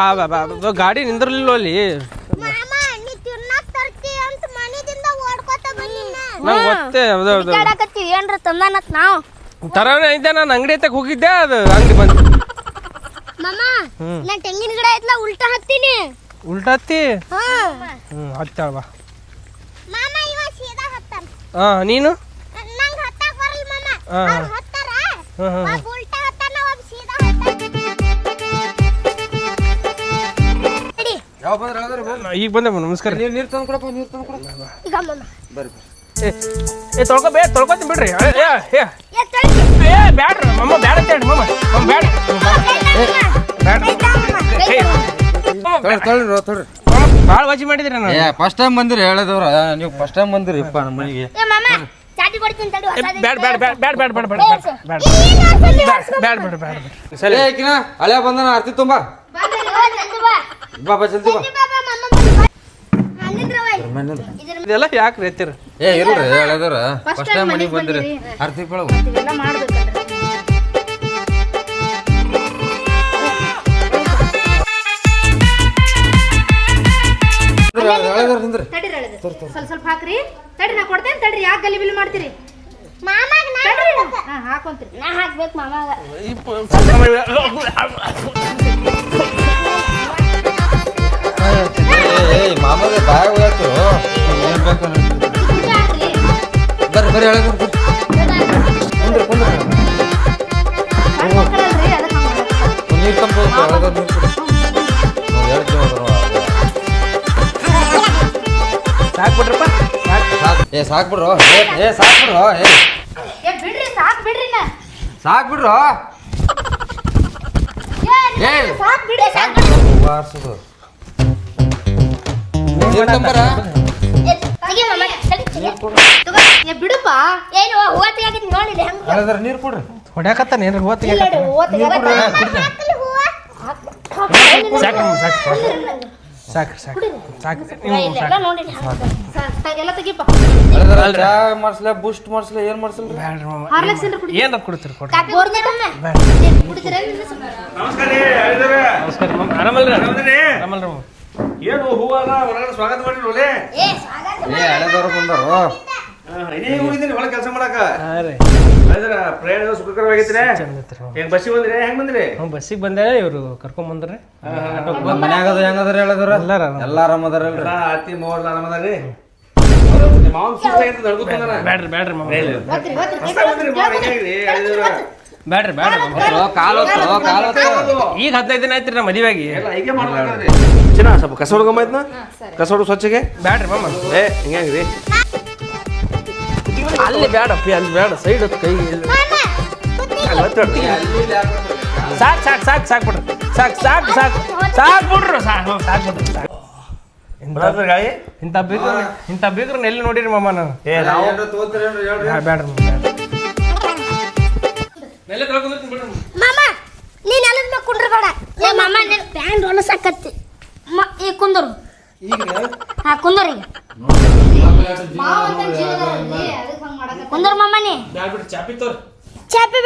ಬಾ ಬಾ ಬಾ ಬಾ, ಗಾಡಿ ನಿಂದ್ರಲಿಲ್ಲ ಅಲ್ಲಿ? ಮಾಮ ನೀ ತರ್ತಿ ಅಂತ ಮನೆದಿಂದ ಓಡ್ಕೊತ ಬಂದಿನ ನಂಗೆ ಗೊತ್ತೇ ಹೌದು ಹೌದು ಹುಡುಕಾಡಕತ್ತಿ ಏನ್ರ ತಂದಾನತ್ ನಾವು? ತರನೇ ಐತೆ ನಾನು ಅಂಗಡಿ ಐತಕ್ ಹೋಗಿದ್ದೆ ಅದು ಅಂಗಡಿ ಬಂದು. ಮಾಮ ಹ್ಮ್. ನಾ ತೆಂಗಿನ ಗಿಡ ಐತ್ಲ ಉಲ್ಟಾ ಹತ್ತೀನಿ ಉಲ್ಟತ್ತಿ ಹಾ. ಹ್ಞೂ ಹತ್ತಾಳ ಬಾ. ಮಾಮ ಇವ ಸೀದಾ ಹತ್ತಾನ. ಹಾಂ ನೀನು? ನಂಗ್ ಹತ್ತಾಕ್ ಬರಲ್ಲ ಮಾಮ. ಹಾ, ಹಾ. ಅವ್ರ್ ಹತ್ತಾರ? ಹಾಂ ಹಾಂ ಒಬ್ಬ ಉಲ್ಟಾ ಯಾವ ಬಂದ್ರೆ ಹೇಳಿದ್ರೆ ಈಗ ಬಂದೆ ನಮಸ್ಕಾರ. ನೀರು ನೀರು ತಂದು ಕೊಡಪ್ಪ ನೀರು ತಂದು ಕೊಡಪ್ಪ ಈಗ ಮಾಮ ಬರ್ರಿ ಏ ಏ ತೊಳ್ಕೊ ಬೇ ತೊಳ್ಕೊತೀನಿ ಬಿಡ್ರಿ. ಏ ಏ, ಏ. ಏ ಬ್ಯಾಡ್ರಿ ಮಮ್ಮ ಬ್ಯಾಡ ಅಂತ ಹೇಳಿ ಮಮ್ಮ. ಮಮ್ಮ ಬ್ಯಾಡ. ಬ್ಯಾಡ್ರಿ ತೊಳ್ರಿ ತೊಳ್ರಿ ತೊಳ್ರಿ ಭಾಳ ವಜಿ ಮಾಡಿದ್ರಿ ನಾನು. ಏ ಫಸ್ಟ್ ಟೈಮ್ ಬಂದಿರಿ ಹೇಳದವ್ರ. ನೀವು ಫಸ್ಟ್ ಟೈಮ್ ಬಂದಿರಿ ಇಪ್ಪ ನಮ್ಮ ಮನೆಗೆ. ಏ ಮಾಮ ಚಾಟಿ ಕೊಡ್ತೀನಿ ತಡಿ ಹೊಸದು ಬ್ಯಾಡ ಬ್ಯಾಡ ಬ್ಯಾಡ ಬ್ಯಾಡ ಬ್ಯಾಡ ಬ್ಯಾಡ ಬ್ಯಾಡ ಬ್ಯಾಡ ಬ್ಯಾಡ. ಬ್ಯಾಡ ಬ್ಯಾಡ ಸರಿ ಏ ಕಿನ ಹಳೆ ಬಂದನ ಅರ್ತಿ ತುಂಬ. ಬಾ ಬಾ. ಜಲ್ದಿ ಬಾ ಇದೆಲ್ಲ ಯಾಕೆ ರೇತಿರ ಏ ಇಲ್ರಿ ಹೇಳದ್ರ ಫಸ್ಟ್ ಟೈಮ್ ಮನೆಗೆ ಬಂದಿರಿ. ಅರ್ಧಿ ಬೆಳಗು ಹೇಳಿದ್ರ ನಿಂದ್ರಿ ತಡಿರಿ ಹೇಳಿದ್ರು ಸ್ವಲ್ಪ ಸ್ವಲ್ಪ ಹಾಕ್ರಿ. ತಡ್ರಿ ನಾ ಕೊಡ್ತೇನೆ. ತಡ್ರಿ ಯಾಕೆ ಗಲಿಬಿಲಿ ಮಾಡ್ತೀರಿ? ಮಾಮಾಗ ನಾ ತಡ್ರಿ ಹಾ ಹಾಕೊಂತ್ರಿ. ನಾ ಹಾಕ್ಬೇಕು ಮಾಮಾಗ. ಏ ಮಾಮದ ಬಾಯ ಹೋಯ್ತು ಏನು ಬೇಕು ಬರ್ರಿ ಬರ್ರಿ ಹೇಳಿದ್ರ ಕುಂದ್ರಿ ಕುಂದ್ರಿ. ನೀರು ತಂದು ಹೇಳಿದ್ರ ನೀರು ಹೇಳ್ತೀವಿ ಸಾಕು ಬಿಡ್ರಪ್ಪ ಸಾಕು ಸಾಕ್. ಏ ಸಾಕ್ ಬಿಡ್ರು ಏ ಏ ಸಾಕ್ ಬಿಡ್ರು ಏ. ಏ ಬಿಡ್ರಿ ಸಾಕ್ ಬಿಡ್ರಿ ನಾ. ಸಾಕ್ ಬಿಡ್ರು ಏ ಸಾಕ್ ವಾರ್ಸುದು. ಏನು ನೀರು ಕೊಡ್ರಿ. ಹೊಡ್ಯಾಕತ್ತಾನ ಏನ್ರಿ ಹೂವ ತೆಗಿಯಾಕ ಹೂವ ಸಾಕ್ರಿ ಸಾಕ್ರಿ ಸಾಕ್ರಿ ಎಲ್ಲ ಬೂಸ್ಟ್ ಮಾಡ್ಸಲ ಏನ್ ಮಾಡ್ಸಲ್ ಏನ್ ಕೊಡ್ತೀರಿ? ನಮಸ್ಕಾರ ನಮಸ್ಕಾರ ಆರಾಮಲ್ರಿ? ಆರಾಮಲ್ರಿ? ಏನು ಹೂವಲ್ಲ ಹೊರಗಡೆ ಸ್ವಾಗತ ಮಾಡಿ ನೋಲೆ ಏ ಹಳೆದವ್ರ ಬಂದರು. ಇನ್ನೇ ಹೋಗಿದ್ದೀನಿ ಒಳಗೆ ಕೆಲಸ ಮಾಡಕ ಅದ್ರ ಪ್ರಯಾಣ ಸುಖಕರವಾಗಿತ್ರೆ ಈಗ ಬಸ್ಸಿಗೆ ಬಂದ್ರೆ? ಹೆಂಗ್ ಬಂದ್ರಿ? ಬಸ್ಸಿಗೆ ಬಂದೆ ಇವರು ಕರ್ಕೊಂಡ್ ಬಂದ್ರಿ. ಮನ್ಯಾಗದ ಹೆಂಗದ್ರ ಹೇಳಿದ್ರ ಎಲ್ಲಾರ ಎಲ್ಲ ಆರಾಮ ಅದಾರ ಎಲ್ಲ ಅತ್ತಿ ಆರಾಮ ಅದಾರಿ ಮಾವನ್ ಸುಸ್ತಾಗಿತ್ತು ಹೆಂಗ್ರಿ ಬೇಡ ಬ್ಯಾಡ್ರಿ ಬ್ಯಾಡ್ರಿ ಮಾಮ ಕಾಲ್ ಹೊತ್ತು ಈಗ ಹದಿನೈದು ದಿನ ಆಯ್ತ್ರಿ ನಮ್ಮ ಮದುವೆಗೆ ಚಿನ್ನ ಸ್ವಲ್ಪ ಕಸ ಹೊಡ್ಕೊಂಬಾಯ್ತನ ಕಸ ಹೊಡು ಸ್ವಚ್ಛಗೆ. ಬ್ಯಾಡ್ರಿ ಮಾಮ ಏ ಹಿಂಗ್ರಿ ಅಲ್ಲಿ ಬ್ಯಾಡಪ್ಪಿ ಅಲ್ಲಿ ಬೇಡ. ಸೈಡ್ ಹೊತ್ತು ಕೈ ಸಾಕು ಸಾಕು ಸಾಕು ಸಾಕು ಬಿಡ್ರಿ. ಸಾಕು ಸಾಕು ಸಾಕು. ಸಾಕು ಬಿಡ್ರಿ ಸಾಕು ಸಾಕು ಬಿಡ್ರಿ ಸಾಕು. ಇಂಥ ಬೀಗ್ರ ಇಂಥ ಬೀಗ್ರನ್ನ ಎಲ್ಲಿ ನೋಡಿರಿ ಮಾಮ ನಾನು? ಏ ನಾವು ತೋದ್ರೇನ್ರಿ ಮೇಲೆ ತಳ್ಕೊಂಡಿರ್ತೀನಿ ಬಿಡ್ರಿ ಮಾಮ ನೀನ್ ಮೇಲೆ ಕುಂಡ್ರಬೇಡ ಏ ಮಾಮ ನಿನ್ ಪ್ಯಾಂಟ್ ಹೊಲಸಕತ್ತಿ. ಈ ಕುಂದರು. ಈಗ? ಹಾ ಕುಂದರ್ ಈಗ. ಕುಂದರ್ ಮಮ್ಮನಿ ಚಾಪಿ ಚಾಪಿ